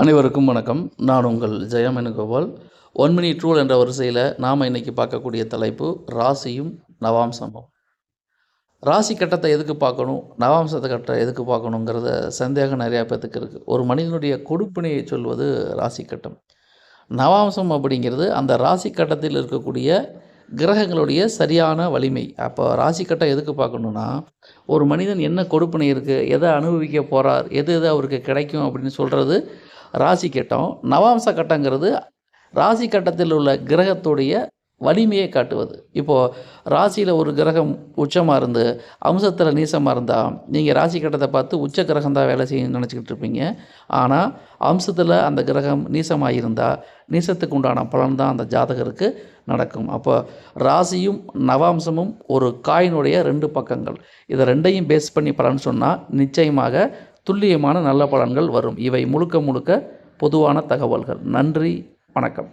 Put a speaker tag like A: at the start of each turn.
A: அனைவருக்கும் வணக்கம். நான் உங்கள் ஜெயம் ஒன் மினிட் ரூல் என்ற வரிசையில் நாம் இன்னைக்கு பார்க்கக்கூடிய தலைப்பு ராசியும் நவாம்சமும் ராசி கட்டத்தை எதுக்கு பார்க்கணும்? நவாம்சத்தை கட்ட எதுக்கு பார்க்கணுங்கிறத சந்தேகம் நிறையா பேத்துக்கு இருக்குது ஒரு மனிதனுடைய கொடுப்பினையை சொல்வது ராசி கட்டம். நவாம்சம் அப்படிங்கிறது அந்த ராசி கட்டத்தில் இருக்கக்கூடிய கிரகங்களுடைய சரியான வலிமை. அப்போ ராசி கட்டம் எதுக்கு பார்க்கணுன்னா ஒரு மனிதன் என்ன கொடுப்பினை இருக்குது எதை அனுபவிக்க போகிறார் எது எது அவருக்கு கிடைக்கும் அப்படின்னு சொல்கிறது ராசி கட்டம். நவாம்ச கட்டங்கிறது ராசி கட்டத்தில் உள்ள கிரகத்துடைய வலிமையை காட்டுவது. இப்போது ராசியில் ஒரு கிரகம் உச்சமாக இருந்து அம்சத்தில் நீசமாக இருந்தால் நீங்கள் ராசி கட்டத்தை பார்த்து உச்ச கிரகம் தான் வேலை செய்யணும்னு நினச்சிக்கிட்டு இருப்பீங்க. ஆனால் அம்சத்தில் அந்த கிரகம் நீசமாக இருந்தால் நீசத்துக்கு உண்டான பலன் தான் அந்த ஜாதகருக்கு நடக்கும். அப்போ ராசியும் நவாம்சமும் ஒரு காயினுடைய ரெண்டு பக்கங்கள். இதை ரெண்டையும் பேஸ் பண்ணி பலன் சொன்னால் நிச்சயமாக துல்லியமான நல்ல பலன்கள் வரும். இவை முழுக்க முழுக்க பொதுவான தகவல்கள். நன்றி வணக்கம்.